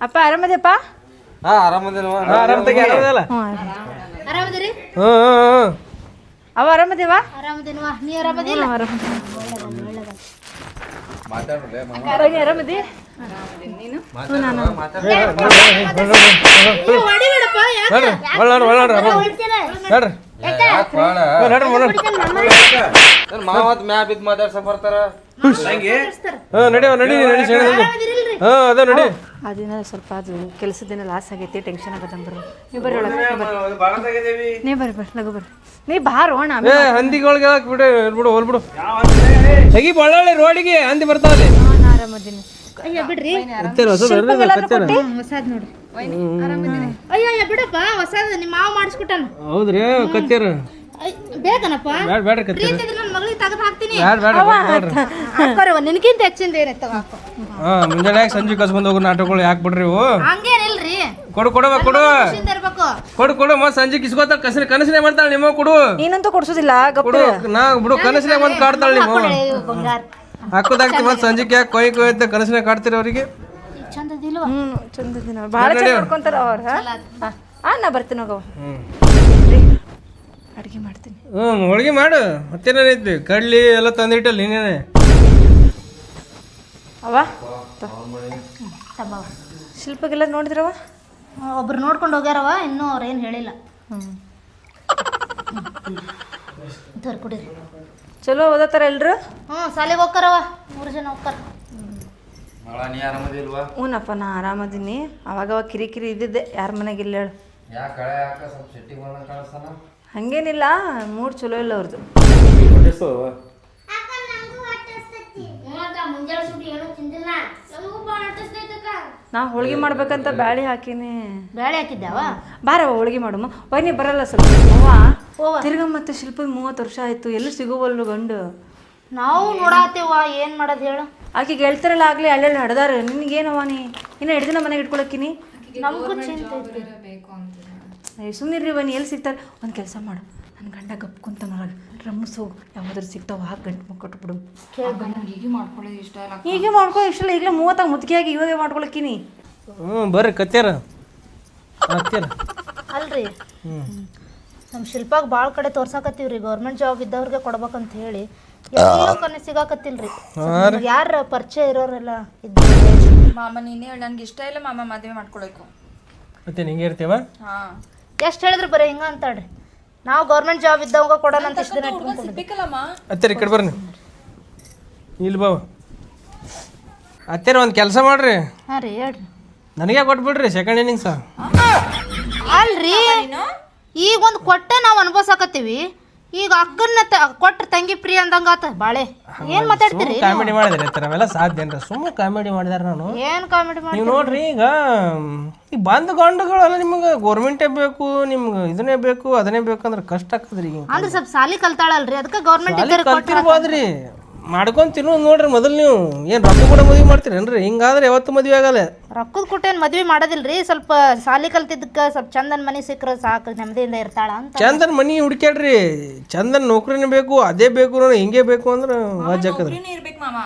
ಅಪ್ಪ ಆರಾಮದಿಯಪ್ಪ? ಹಾ ಆರಾಮದೇನವ ಆರಾಮ ತೆಗಿ ಆರಾಮದಲ್ಲ ಆರಾಮದಿರಿ? ಹ್ಞೂ ಹ್ಞೂ ಅವ ಆರಾಮದಿವಾ ಆರಾಮದೇನವ ನೀ ಆರಾಮದಿಲ್ಲ ನೀ ಆರಾಮದಿ ಹೊಡಿಬೇಡಪ್ಪ ಯಾಕೆ? ನೋಡ್ರಿ ಒಳ್ಳೆ ಒಳ್ಳೆ ನೋಡ್ರಿ ಮಾವತ್ ಮ್ಯಾ ಬಿದ್ದು ಮಾತಾಡ್ಸಕ್ ಬರ್ತಾರ? ಹಾಂ ನಡಿಯವ ನಡಿ ನಡಿ ಸೆಣೆ ಹಾಂ ಅದ ನಡಿ. ಅದಿನ ಸ್ವಲ್ಪ ಅದು ಕೆಲಸದಿನ ಲಾಸ್ ಆಗೈತಿ ಟೆನ್ಷನ್ ಆಗತ್ತಂಗ್ ಬರ್ರಿ ನೀವು ಬರ್ರಿ ಒಳಗೆ ನೀ ಬರ್ರಿ. ಬರ್ರಿ ಲಗು ಬರ್ರಿ. ನೀ ಬಾರೋ ಓಣ ಏ ಹಂದಿಗಳಿಗೆ ಹಾಕಿ ಬಿಡು ಬಿಡು ಹೋಲ್ ಬಿಡು ತೆಗಿ ಬಳ್ಳಾಳಿ ರೋಡಿಗೆ ಹಂದಿ ಬರ್ತಾವಲ್ಲಿ ನಾನು ಆರಾಮದೀನಿ ಅಯ್ಯ ಬಿಡ್ರಿ. ಕತ್ತೇರ ಹೊಸ ಬರ್ರಿ ಕತ್ತೇರ ಹೊಸಾದ್ ನೋಡ್ರಿ. ಅಯ್ಯ ಅಯ್ಯ ಬಿಡಪ್ಪ ಹೊಸಾದ್ ನಿಮ್ಮ ಮಾವ ಮಾಡಿಸ್ಕೊಟ್ಟಾನ? ಹೌದ್ರಿ ಕತ್ತೇರ ಬೇಕನಪ್ಪ. ಬ್ಯಾಡ ಬ್ಯಾಡ್ರಿ ಕತ್ತೇರ ಪ್ರೀತಿ ನನ್ನ ಮಗಳಿಗೆ ತೆಗೆದು ಹಾಕ್ತೀನಿ. ಬ್ಯಾಡ ಬ್ಯಾಡ ಬ್ಯಾಡ್ರಿ. ಹಾಕೋರವ ನಿನಗಿಂತ ಹೆಚ್ಚಿಂದ ಏನೈತೆ ಹಾಕೋ ಹಾಂ ಮುಂಜಾನೆ ಯಾಕೆ ಸಂಜೆ ಕಸ ಹೋಗೋ ನಾಟಕಗಳು ಯಾಕೆ ಬಿಡ್ರಿ ಇವು? ಹಂಗೇನಿಲ್ರಿ. ಕೊಡು ಕೊಡುವ ಕೊಡು. ಇರ್ಬೇಕು. ಕೊಡು ಕೊಡು ಮತ್ತೆ ಸಂಜೆ ಕಿಸ್ಕೋತ ಕಸನೆ ಕನಸಿನ ಮಾಡ್ತಾಳೆ ನಿಮ್ಮ ಕೊಡು. ನೀನಂತೂ ಕೊಡ್ಸೋದಿಲ್ಲ ಗಪ್ಪ. ಕೊಡು ನಾ ಬಿಡು ಕನಸಿನ ಬಂದು ಕಾಡ್ತಾಳೆ ನಿಮ್ಮ ಬಂಗಾರ. ಹಾಕೋದಾಗ್ತಿ ಮತ್ತೆ ಸಂಜೆಗೆ ಯಾಕೆ ಕೊಯ್ ಕೊಯ್ ಅಂತ ಕನಸಿನ ಕಾಡ್ತೀರಿ ಅವರಿಗೆ? ಹ್ಮ್ ಹ್ಞೂ ಚಂದ ದಿನ ಭಾಳ ಚಂದ ನೋಡ್ಕೊಂತಾರ ಅವ್ರು ಹಾಂ? ನಾ ಬರ್ತೀನಿ ಹೋಗವ ಅಡುಗೆ ಮಾಡ್ತೀನಿ. ಹ್ಞೂ ಹೋಳಿಗೆ ಮಾಡು. ಮತ್ತೇನೇನೈತಿ ಕಡ್ಲಿ ಎಲ್ಲ ತಂದಿಟ್ಟಲ್ಲ ನೀನೇನೆ ಅವ ಶಿಲ್ಪಗೆಲ್ಲ ನೋಡಿದ್ರವ ಒಬ್ರು ನೋಡ್ಕೊಂಡು ಹೋಗ್ಯಾರವ ಇನ್ನೂ ಅವ್ರು ಏನು ಹೇಳಿಲ್ಲ. ಹ್ಞೂ ಕುಡೀರಿ ಚಲೋ ಓದತ್ತಾರ ಎಲ್ರು? ಹ್ಞೂ ಸಾಲಿಗೆ ಹೋಗ್ತಾರವ ಮೂರು ಜನ ಹೋಗ್ತಾರ. ಹ್ಞೂನಪ್ಪ ನಾ ಆರಾಮದೀನಿ. ಅವಾಗವಾಗ ಕಿರಿಕಿರಿ ಇದ್ದಿದ್ದೆ. ಯಾರ ಮನೆಗೆ ಇಲ್ಲ ಹೇಳು ಹಂಗೇನಿಲ್ಲ ಮೂಡ್ ಚಲೋ ಇಲ್ಲ ಅವ್ರದ್ದು ನಾ ಹೋಳಿಗೆ ಮಾಡ್ಬೇಕಂತ ಬ್ಯಾಳಿ ಹಾಕಿನಿ. ಬ್ಯಾಳಿ ಹಾಕಿದ್ದಾವ? ಬಾರವ ಹೋಳಿಗೆ ಮಾಡಮ್ಮ ನೀ ಬರಲ್ಲ ಸ್ವಲ್ಪ. ಅವ್ವ ತಿರ್ಗ ಮತ್ತೆ ಶಿಲ್ಪದ ಮೂವತ್ತು ವರ್ಷ ಆಯ್ತು ಎಲ್ಲೂ ಸಿಗುವಲ್ಲು ಗಂಡು? ನಾವು ನೋಡಾತೇವ ಏನು ಮಾಡೋದು ಹೇಳು. ಆಕೆ ಗೆಳ್ತಾರಲ್ಲ ಆಗ್ಲಿ ಅಲ್ಲೆಲ್ಲ ಹಡ್ದಾರ. ನಿನ್ಗೇನವ ನೀ? ಇನ್ನ ಎರಡು ದಿನ ಮನೆಗೆ ಇಟ್ಕೊಳಕಿನಿ ನಮಗೂ ಚಿಂತೆ ಐತಿ ಸುಮ್ಮನಿರ್ರಿ ಬನ್ನಿ ಎಲ್ಲಿ ಸಿಗ್ತಾರೆ? ಒಂದು ಕೆಲಸ ಮಾಡು. ನನ್ನ ಗಂಡ ಗಪ್ಕೊಂತ ಕುಂತ ಹೊರಗೆ ರಮ್ಸ್ ಹೋಗು. ಯಾವ್ದಾದ್ರು ಸಿಗ್ತಾವ ಹಾಕಿ ಗಂಟು ಕೊಟ್ಬಿಡು. ಹೀಗೆ ಮಾಡ್ಕೊ ಈಗ ಈಗಲೇ ಮೂವತ್ತಾಗ ಮುತ್ತಿಗೆಯಾಗಿ ಇವಾಗೆ ಮಾಡ್ಕೊಳಕ್ಕಿನಿ. ಹ್ಞೂ ಬರ್ರಿ ಕತ್ಯಾರ. ಅಲ್ರಿ. ನಮ್ಮ ಶಿಲ್ಪಾಗ ಭಾಳ ಕಡೆ ತೋರ್ಸಾಕತ್ತೀವ್ರಿ. ಗೌರ್ಮೆಂಟ್ ಜಾಬ್ ಇದ್ದವ್ರಿಗೆ ಕೊಡ್ಬೇಕಂತ ಹೇಳಿ. ಎಲ್ಲೋ ಕನೆ ಸಿಗಾಕತ್ತಿಲ್ರಿ. ಯಾರ ಪರಿಚಯ ಇರೋರೆಲ್ಲ ಮಾಮ ನೀನೇ ಹೇಳಿ. ನನಗೆ ಇಷ್ಟ ಇಲ್ಲ ಮಾಮ ಮದುವೆ ಮಾಡ್ಕೊಳ್ಬೇಕು ಮತ್ತೆ ನಿಂಗೆ ಇರ್ತೀವ? ಹಾಂ. ಎಷ್ಟು ಹೇಳಿದ್ರು ಬರೀ ಹಿಂಗ ಅಂತಾಳ್ರಿ. ನಾವು ಗೌರ್ಮೆಂಟ್ ಜಾಬ್ ಇದ್ದವಾಗ ಕೊಡೋಣ ಅಂತ ಇಷ್ಟು ದಿನ ಇಟ್ಕೊಂಡು ಹತ್ತೀರ ಈ ಕಡೆ ಬರ್ರಿ ಇಲ್ಲಿ ಬಾವ. ಹತ್ತೀರ ಒಂದು ಕೆಲಸ ಮಾಡ್ರಿ. ಹಾಂ ರೀ ಹೇಳ್ರಿ. ನನಗೆ ಕೊಟ್ಬಿಡ್ರಿ ಸೆಕೆಂಡ್ ಇನ್ನಿಂಗ್ಸ ಅಲ್ರಿ ಈಗ ಒಂದು ಕೊಟ್ಟೆ ನಾವು ಅನ್ಭವಿಸಕತ್ತೀವಿ. ಈಗ ಅಕ್ಕನ್ನ ಕೊಟ್ರ ತಂಗಿ ಪ್ರಿಯ ಅಂದಂಗಾತ ಬಾಳೆ ಏನ್ ಮಾತಾಡ್ತೀರಿ ಕಾಮಿಡಿ ಮಾಡಿದ್ರೆ ನಾವೆಲ್ಲ ಸಾಧ್ಯ ಅಂದ್ರೆ ಸುಮ್ಮನೆ ಕಾಮಿಡಿ ಮಾಡಿದಾರೆ ನಾನು. ಏನ್ ಕಾಮಿಡಿ ಮಾಡಿ ನೀವು ನೋಡ್ರಿ ಈಗ ಈ ಬಂದ್ ಗಂಡುಗಳೆಲ್ಲ ನಿಮ್ಗೆ ಗೌರ್ಮೆಂಟೇ ಬೇಕು ನಿಮ್ಗೆ ಇದನ್ನೇ ಬೇಕು ಅದನ್ನೇ ಬೇಕು ಅಂದ್ರೆ ಕಷ್ಟ ಆಗ್ತದ್ರಿ ಈಗ. ಅಂದ್ರೆ ಸ್ವಲ್ಪ ಸಾಲಿ ಕಲ್ತಾಳಲ್ರಿ ಅದಕ್ಕೆ ಗೌರ್ಮೆಂಟ್ ಕಲ್ತಿರ್ಬೋದ್ರಿ. ಮಾಡ್ಕೊಂಡ್ ತಿನ್ನೋದು ನೋಡ್ರಿ ಮೊದಲು ನೀವು. ಏನು ರೊಕ್ಕ ಕೂಡ ಮದುವೆ ಮಾಡ್ತೀರೇನ್ರಿ ಹಿಂಗಾದ್ರೆ ಯಾವತ್ತು ಮದುವೆ ಆಗಲ್ಲ. ರೊಕ್ಕದ ಕೊಟ್ಟೇನ್ ಮದ್ವಿ ಮಾಡೋದಿಲ್ರಿ? ಸ್ವಲ್ಪ ಸಾಲಿ ಕಲ್ತಿದ್ದಕ್ಕೆ ಸ್ವಲ್ಪ ಚಂದನ್ ಮನಿ ಸಿಕ್ಕ್ರೆ ಸಾಕು ನೆಮ್ಮದಿಯಿಂದ ಇರ್ತಾಳ ಅಂತ. ಚಂದನ್ ಮನಿ ಹುಡುಕ್ಯಾಡ್ರಿ. ಚಂದನ್ ನೌಕರಿನೇ ಬೇಕು ಅದೇ ಬೇಕು ನೋಡಿ ಹಿಂಗೆ ಬೇಕು ಅಂದ್ರೆ ವಾಜ್ ಹಾಕದ್ರಿ ನೌಕರಿನೇ ಇರ್ಬೇಕು ಮಾಮ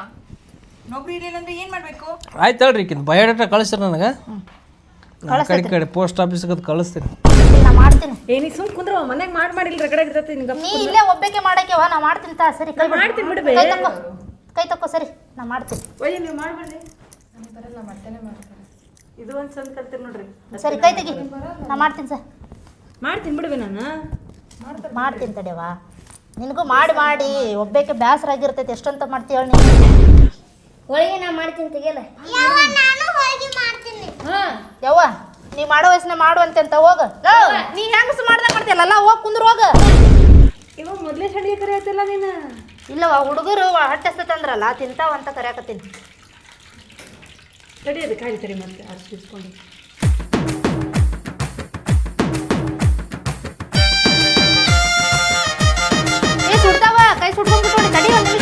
ನೌಕರಿ ಇರಲಿಲ್ಲ ಅಂದ್ರೆ ಏನು ಮಾಡಬೇಕು? ಆಯ್ತು ಹೇಳ್ರಿ ಈಕಿನ ಬಯೋಡಾಟ ಕಳಿಸ್ರಿ ನನಗೆ. ಆ ಕಡೆ ಈ ಕಡೆ ಪೋಸ್ಟ್ ಆಫೀಸ್ಗೆ ಅದು ಕಳಿಸ್ತೀನಿ. ನಾ ಮಾಡ್ತೀನಿ. ಏನಿ ಸುಮ್ ಕುಂದ್ರ ಮನೆಗೆ ಮಾಡಿ ಮಾಡಿಲ್ಲ ರಗಡ ಇರ್ತೈತಿ ನಿಂಗೆ ನೀ ಇಲ್ಲೇ ಒಬ್ಬಕ್ಕೆ ಮಾಡಕ್ಕೆವ ನಾ ಮಾಡ್ತೀನಿ ತಾ ಸರಿ ಕೈ ಬಿಡು. ಮಾಡ್ತೀನಿ ಬಿಡು ಬೇ. ಕೈ ತಕ್ಕೋ ಕೈ ತಕ್ಕೋ ಸರಿ ನಾ ಮಾಡ್ತೀನಿ. ಒಯ್ಯ ನೀವು ಮಾಡ್ಬೇಡಿ ಇದು ಒಂದು ಚಂದ ಕಲ್ತೀರಿ ನೋಡ್ರಿ. ಸರಿ ಕೈ ತೆಗಿ. ನಾ ಮಾಡ್ತೀನಿ ಸರ್. ಮಾಡ್ತೀನಿ ಬಿಡುವೆ ನಾನು. ಮಾಡ್ತೀನಿ. ತಡೆವಾ ನಿನಗೂ ಮಾಡಿ ಮಾಡಿ. ಒಬ್ಬಕ್ಕೆ ಬೇಸರ ಆಗಿರ್ತೈತಿ ಎಷ್ಟಂತ ಮಾಡ್ತೀಯ ಹೇಳಿ ನೀನು? ಹೋಳಿಗೆ ನಾ ಮಾಡ್ತೀನಿ ತೆಗಿಯಲ್ಲ? ಯವ್ವ ನೀ ಮಾಡೋ ವಯಸ್ಸಿನ ಮಾಡುವಂತೆ ಅಂತ ಹೋಗ. ನೀ ಹೆಂಗಸ ಮಾಡ್ದಂಗ ಮಾಡ್ತೀಯಲ್ಲ? ಹೋಗ್ ಕುಂದ್ರ ಹೋಗ. ಇವಾಗ ಮೊದಲೇ ಚಳಿಗೆ ಕರೆ ಆಯ್ತಲ್ಲ ನೀನು? ಇಲ್ಲವ ಹುಡುಗರು ಹಟ್ಟೆ ಹಸ್ತಂದ್ರಲ್ಲ ತಿಂತಾವಂತ ಅಂತ ಕರ್ಯಾಕತ್ತೀನಿ ತಡಿ ಅದು ಕಾಯಿ ತಡಿ ಮತ್ತೆ ಅರ್ಶಿಸ್ಕೊಂಡು. por favor.